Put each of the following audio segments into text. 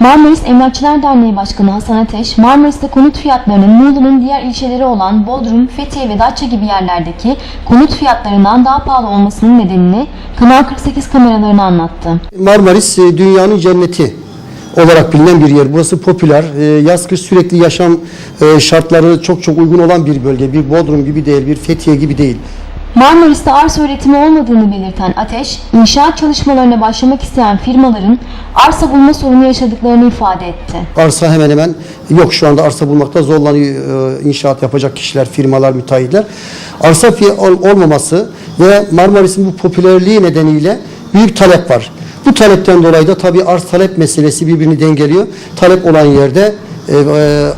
Marmaris Emlakçılar Derneği Başkanı Hasan Ateş, Marmaris'te konut fiyatlarının Muğla'nın diğer ilçeleri olan Bodrum, Fethiye ve Datça gibi yerlerdeki konut fiyatlarından daha pahalı olmasının nedenini Kanal 48 kameralarına anlattı. Marmaris e, dünyanın cenneti olarak bilinen bir yer. Burası popüler. E, Yaz kış sürekli yaşam e, şartları çok çok uygun olan bir bölge. Bir Bodrum gibi değil, bir Fethiye gibi değil. Marmaris'te arsa üretimi olmadığını belirten Ateş, inşaat çalışmalarına başlamak isteyen firmaların arsa bulma sorunu yaşadıklarını ifade etti. Arsa hemen hemen yok şu anda arsa bulmakta zorlanıyor e, inşaat yapacak kişiler, firmalar, müteahhitler. Arsa olmaması ve Marmaris'in bu popülerliği nedeniyle büyük talep var. Bu talepten dolayı da tabii arz talep meselesi birbirini dengeliyor. Talep olan yerde e, e,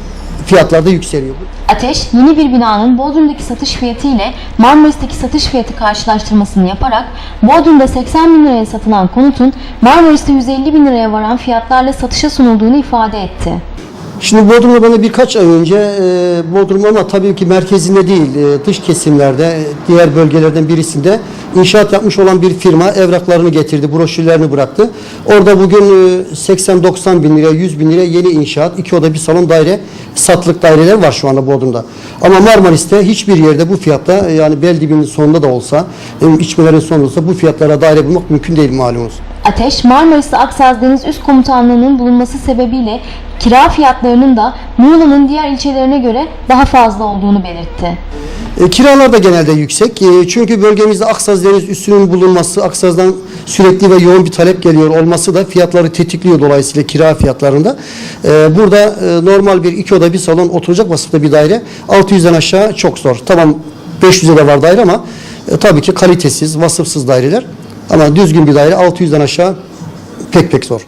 fiyatlar da yükseliyor. Ateş, yeni bir binanın Bodrum'daki satış fiyatı ile Marmaris'teki satış fiyatı karşılaştırmasını yaparak Bodrum'da 80 bin liraya satılan konutun Marmaris'te 150 bin liraya varan fiyatlarla satışa sunulduğunu ifade etti. Şimdi Bodrum'da bana birkaç ay önce e, Bodrum ama tabii ki merkezinde değil e, dış kesimlerde e, diğer bölgelerden birisinde inşaat yapmış olan bir firma evraklarını getirdi, broşürlerini bıraktı. Orada bugün e, 80-90 bin liraya 100 bin liraya yeni inşaat iki oda bir salon daire satılık daireler var şu anda Bodrum'da. Ama Marmaris'te hiçbir yerde bu fiyatta e, yani bel dibinin sonunda da olsa e, içmelerin sonunda olsa bu fiyatlara daire bulmak mümkün değil malumunuz. Ateş, Marmaris'te Aksaz Deniz Üst Komutanlığı'nın bulunması sebebiyle kira fiyatlarının da Muğla'nın diğer ilçelerine göre daha fazla olduğunu belirtti. E, kiralar da genelde yüksek. E, çünkü bölgemizde Aksaz Deniz üssünün bulunması, Aksaz'dan sürekli ve yoğun bir talep geliyor olması da fiyatları tetikliyor dolayısıyla kira fiyatlarında. E, burada e, normal bir iki oda bir salon oturacak vasıfta bir daire 600'den aşağı çok zor. Tamam 500'e de var daire ama e, tabii ki kalitesiz, vasıfsız daireler. Ama düzgün bir daire 600'den aşağı pek pek zor.